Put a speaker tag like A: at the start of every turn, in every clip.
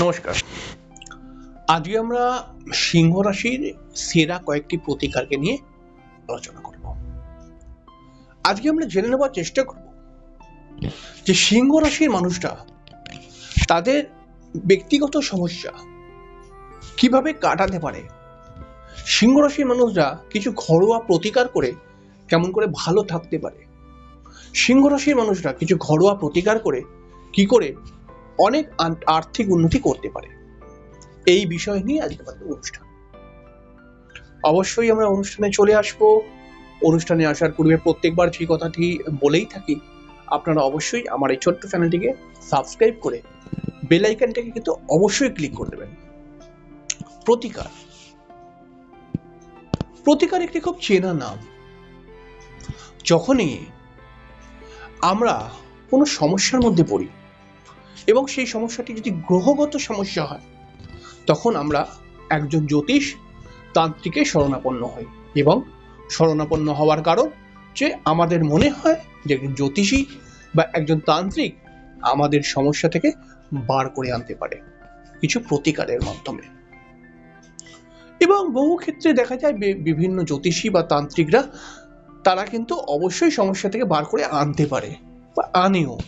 A: নমস্কার। আজকে আমরা সিংহ রাশির সেরা কয়েকটি প্রতিকারকে নিয়ে আলোচনা করব। আজকে আমরা জেনে নেওয়ার চেষ্টা করব যে সিংহ রাশির মানুষরা তাদের ব্যক্তিগত সমস্যা কীভাবে কাটাতে পারে? সিংহ রাশির মানুষরা কিছু ঘরোয়া প্রতিকার করে কেমন করে ভালো থাকতে পারে? সিংহ রাশির মানুষরা কিছু ঘরোয়া প্রতিকার করে কি করে অনেক আর্থিক উন্নতি করতে পারে। এই বিষয় নিয়ে আজকে আমাদের অনুষ্ঠান। অবশ্যই আমরা অনুষ্ঠানে চলে আসব। অনুষ্ঠানে আসার পূর্বে প্রত্যেকবার যে কথাটি বলেই থাকি, আপনারা অবশ্যই আমার এই ছোট্ট চ্যানেলটিকে সাবস্ক্রাইব করে বেল আইকনটাকে কিন্তু অবশ্যই ক্লিক করে দেবেন। প্রতিকার। প্রতিকার একটি খুব চেনা নাম। যখনই আমরা কোনো সমস্যার মধ্যে পড়ি এবং সেই সমস্যাটি যদি গ্রহগত সমস্যা হয়, তখন আমরা একজন জ্যোতিষ তান্ত্রিকে শরণাপন্ন হই এবং শরণাপন্ন হওয়ার কারণ যে আমাদের মনে হয় যে একজন জ্যোতিষী বা একজন তান্ত্রিক আমাদের সমস্যা থেকে বার করে আনতে পারে কিছু প্রতিকারের মাধ্যমে। এবং বহু ক্ষেত্রে দেখা যায় বিভিন্ন জ্যোতিষী বা তান্ত্রিকরা তারা কিন্তু অবশ্যই সমস্যা থেকে বার করে আনতে পারে বা আনেও।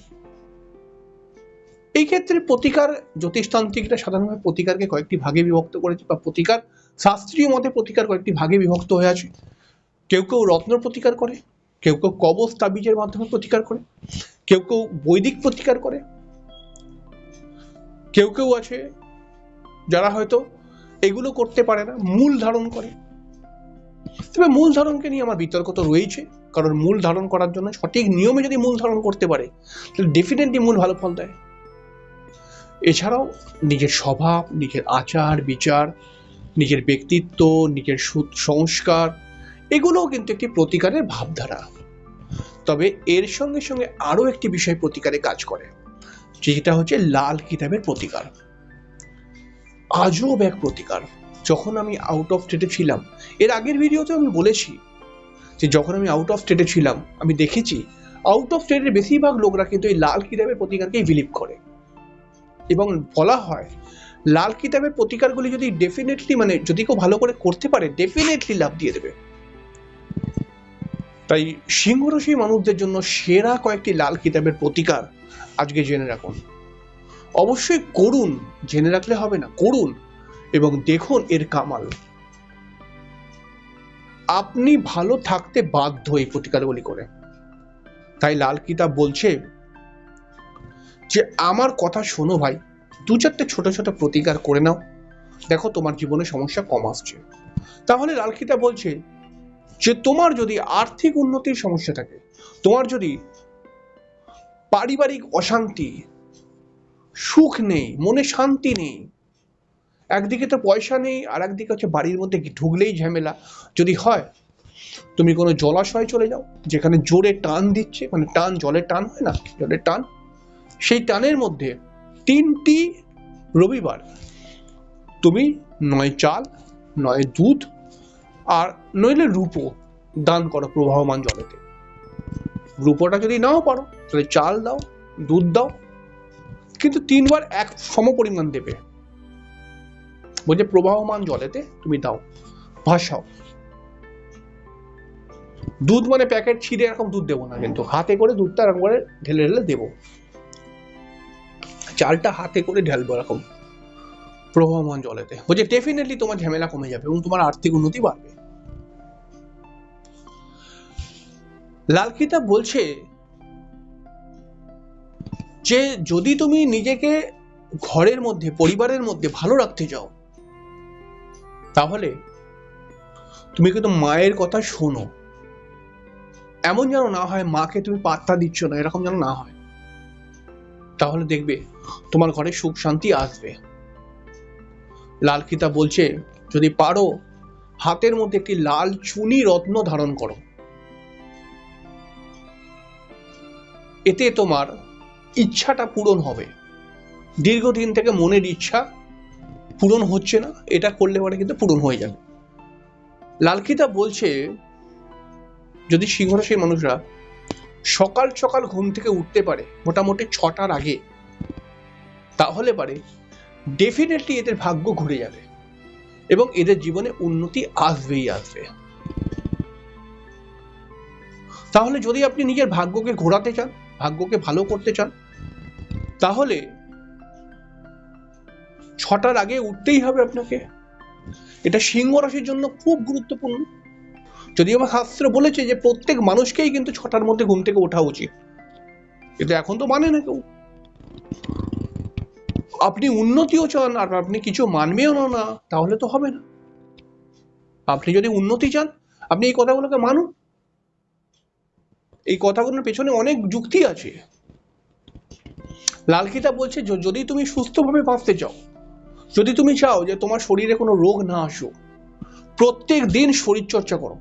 A: এই ক্ষেত্রে প্রতিকার জ্যোতিষতান্ত্রিকরা সাধারণভাবে প্রতিকারকে কয়েকটি ভাগে বিভক্ত করেছে বা প্রতিকার শাস্ত্রীয় মতে প্রতিকার কয়েকটি ভাগে বিভক্ত হয়ে আছে। কেউ কেউ রত্ন প্রতিকার করে, কেউ কেউ কবচ, তাবিজের মাধ্যমে প্রতিকার করে, কেউ কেউ বৈদিক প্রতিকার করে, কেউ কেউ আছে যারা হয়তো এগুলো করতে পারে না, মূল ধারণ করে। তবে মূল ধারণকে নিয়ে আমার বিতর্ক তো রয়েছে কারণ মূল ধারণ করার জন্য সঠিক নিয়মে যদি মূল ধারণ করতে পারে, তাহলে ডেফিনেটলি মূল ভালো ফল দেয়। এছাড়াও নিজের স্বভাব, নিজের আচার, বিচার, নিজের ব্যক্তিত্ব, নিজের সংস্কার, এগুলোও কিন্তু একটি প্রতিকারের ভাবধারা। তবে এর সঙ্গে সঙ্গে আরও একটি বিষয় প্রতিকারে কাজ করে, যেটা হচ্ছে লাল কিতাবের প্রতিকার। আজব এক প্রতিকার। যখন আমি আউট অফ স্টেটে ছিলাম, এর আগের ভিডিওতে আমি বলেছি যে যখন আমি আউট অফ স্টেটে ছিলাম, আমি দেখেছি আউট অফ স্টেটের বেশিরভাগ লোকরা কিন্তু এই লাল কিতাবের প্রতিকারকেই বিলিভ করে। এবং বলা হয়, লাল কিতাবের প্রতিকারগুলি যদি ডেফিনেটলি মানে যদি কেউ ভালো করে করতে পারে ডেফিনেটলি লাভ দিয়ে দেবে। তাই সিংহ রাশি মানুষদের জন্য সেরা কয়েকটি লাল কিতাবের প্রতিকার আজকে জেনে রাখুন। অবশ্যই করুন, জেনে রাখলে হবে না, করুন এবং দেখুন এর কামাল। আপনি ভালো থাকতে বাধ্য এই প্রতিকারগুলি করে। তাই লাল কিতাব বলছে যে আমার কথা শোনো ভাই, দু চারটে ছোট ছোট প্রতিকার করে নাও। দেখো তোমার জীবনে সমস্যা কম আসছে। তাহলে লালখিতা বলছে যে তোমার যদি আর্থিক উন্নতির সমস্যা থাকে, তোমার যদি পারিবারিক অশান্তি, সুখ নেই, মনে শান্তি নেই, একদিকে তো পয়সা নেই, আর একদিকে হচ্ছে বাড়ির মধ্যে ঢুকলেই ঝামেলা। যদি হয়, তুমি কোনো জলাশয়ে চলে যাও, যেখানে জোরে টান দিচ্ছে মানে টান জলের টান হয় না জলের টান সেই টানের মধ্যে তিনটি রবিবার। তুমি নয় চাল, নয় দুধ আর নইলে রূপো দান করো প্রবাহমান জলেতে। রূপোটা যদি নাও পারো, তাহলে চাল দাও, দুধ দাও, কিন্তু তিনবার এক সম পরিমাণ দেবে। বলছে প্রবাহমান জলেতে তুমি দাও, ভাসাও। দুধ মানে প্যাকেট ছিঁড়ে এরকম দুধ দেবো না, কিন্তু হাতে করে দুধটা এরকম করে ঢেলে ঢেলে দেবো। চালটা হাতে করে ঢালবো এরকম প্রবাহমান জলেতে। বলছে ডেফিনেটলি তোমার ঝামেলা কমে যাবে এবং তোমার আর্থিক উন্নতি বাড়বে। লালকিতা বলছে, যে যদি তুমি নিজেকে ঘরের মধ্যে, পরিবারের মধ্যে ভালো রাখতে চাও, তাহলে তুমি কিন্তু মায়ের কথা শোনো। এমন যেন না হয়, মাকে তুমি পাত্তা দিচ্ছ না, এরকম যেন না হয়। তাহলে দেখবে তোমার ঘরে সুখ শান্তি আসবে। লাল কিতাব বলছে, যদি পারো, হাতের মধ্যে একটি লাল চুনি রত্ন ধারণ করো। এতে তোমার ইচ্ছাটা পূরণ হবে। দীর্ঘদিন থেকে মনের ইচ্ছা পূরণ হচ্ছে না, এটা করলে পরে কিন্তু পূরণ হয়ে যাবে। লাল কিতাব বলছে, যদি সিংহরাশির মানুষরা সকাল সকাল ঘুম থেকে উঠতে পারে মোটামুটি ছটার আগে। তাহলে পারে ডেফিনেটলি এদের ভাগ্য ঘুরে যাবে এবং এদের জীবনে উন্নতি আসবেই আসবে। তাহলে যদি আপনি নিজের ভাগ্যকে ঘোরাতে চান, ভাগ্যকে ভালো করতে চান, তাহলে ছটার আগে উঠতেই হবে আপনাকে। এটা সিংহ রাশির জন্য খুব গুরুত্বপূর্ণ। যদি আমার শাস্ত্র বলেছে যে প্রত্যেক মানুষকেই কিন্তু ছটার মধ্যে ঘুম থেকে ওঠা উচিত। কিন্তু এখন তো মানে না কেউ। আপনি উন্নতিও চান আর আপনি কিছু মানবেও না তাহলে তো হবে না। আপনি যদি উন্নতি চান, আপনি এই কথাগুলোকে মানুন। এই কথাগুলোর পেছনে অনেক যুক্তি আছে। লালকিতা বলছে যদি তুমি সুস্থভাবে বাঁচতে চাও, যদি তুমি চাও যে তোমার শরীরে কোনো রোগ না আসুক, প্রত্যেক দিন শরীরচর্চা করো।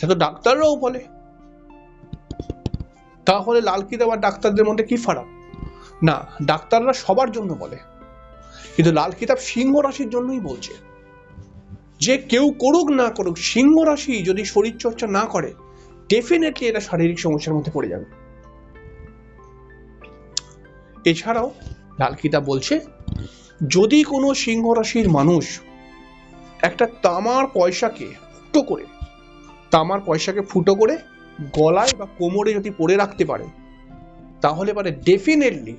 A: সেটা তো ডাক্তাররাও বলে। তাহলে লাল কিতাব আর ডাক্তারদের মধ্যে কি ফারাক? না, ডাক্তাররা সবার জন্য বলে। কিন্তু লাল কিতাব সিংহ রাশির জন্যই বলছে। যে কেউ করুক না করুক, সিংহ রাশি যদি শরীর চর্চা না করে ডেফিনেটলি এটা শারীরিক সমস্যার মধ্যে পড়ে যাবে। এছাড়াও লাল কিতাব বলছে, যদি কোনো সিংহ রাশির মানুষ একটা তামার পয়সাকে করে তামার পয়সাকে ফুটো করে গলায় বা কোমরে যদি পরে রাখতে পারে, তাহলে পারে ডেফিনেটলি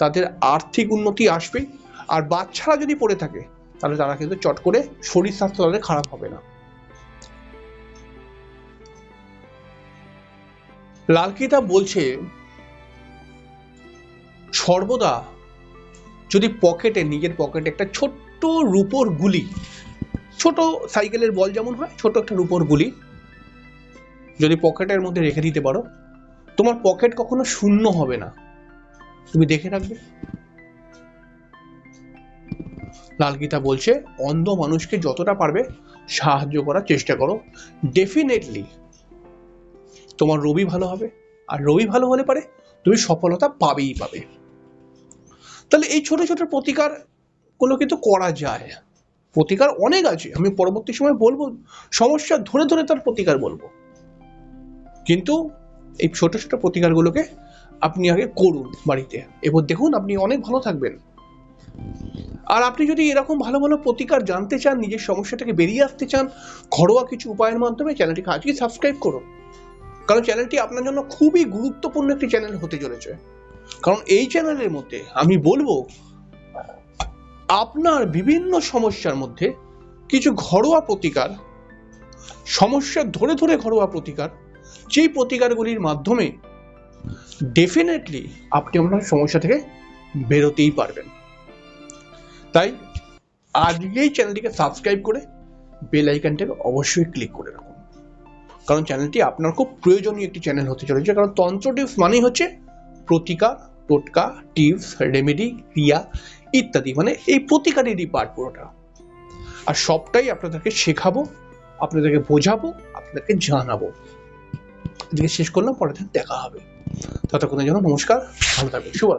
A: তাদের আর্থিক উন্নতি আসবে। আর বাচ্চারা যদি পড়ে থাকে, তাহলে তারা কিন্তু চট করে শরীর স্বাস্থ্য তাদের খারাপ হবে না। লালকিতা বলছে, সর্বদা যদি পকেটে, নিজের পকেটে একটা ছোট্ট রূপোর গুলি, ছোট সাইকেলের বল যেমন হয়, ছোট একটা রূপোর গুলি যদি পকেটের মধ্যে রেখে দিতে পারো, তোমার পকেট কখনো শূন্য হবে না। তুমি দেখে রাখবে। লাল গীতা বলছে, অন্ধ মানুষকে যতটা পারবে সাহায্য করার চেষ্টা করো। ডেফিনেটলি তোমার রবি ভালো হবে। আর রবি ভালো হলে পারে, তুমি সফলতা পাবেই পাবে। তাহলে এই ছোট ছোট প্রতিকারগুলো কিন্তু করা যায়। প্রতিকার অনেক আছে। আমি পরবর্তী সময় বলব, সমস্যা ধরে ধরে তার প্রতিকার বলব। কিন্তু এই ছোট ছোট প্রতিকারগুলোকে আপনি আগে করুন বাড়িতে। এবার দেখুন আপনি অনেক ভালো থাকবেন। আর আপনি যদি এরকম ভালো ভালো প্রতিকার জানতে চান, নিজের সমস্যা থেকে বেরিয়ে আসতে চান, ঘরোয়া কিছু উপায়ের মাধ্যমে চ্যানেলটিকে আজকে সাবস্ক্রাইব করুন। কারণ চ্যানেলটি আপনার জন্য খুবই গুরুত্বপূর্ণ একটি চ্যানেল হতে চলেছে। কারণ এই চ্যানেলের মধ্যে আমি বলব, আপনার বিভিন্ন সমস্যার মধ্যে কিছু ঘরোয়া প্রতিকার, সমস্যা ধরে ধরে ঘরোয়া প্রতিকার যেই প্রতিকারগুলির মাধ্যমে ডেফিনেটলি আপনি আপনার সমস্যা থেকে বেরোতেই পারবেন। তাই আজকেই চ্যানেলটিকে সাবস্ক্রাইব করে বেল আইকনটাকে অবশ্যই ক্লিক করে রাখুন। কারণ চ্যানেলটি আপনার খুব প্রয়োজনীয় একটি চ্যানেল হতে চলেছে। কারণ তন্ত্র টিপস মানেই হচ্ছে প্রতিকার, টোটকা টিপস রেমেডি ক্রিয়া ইত্যাদি। মানে এই প্রতিকারেরই পার্ট পুরোটা। আর সবটাই আপনাদেরকে শেখাবো, আপনাদেরকে বোঝাবো, আপনাদেরকে জানাব। আজকে শেষ করলাম দিন দেখা হবে। ততক্ষণের জন্য নমস্কার ভালো থাকবেন শুভ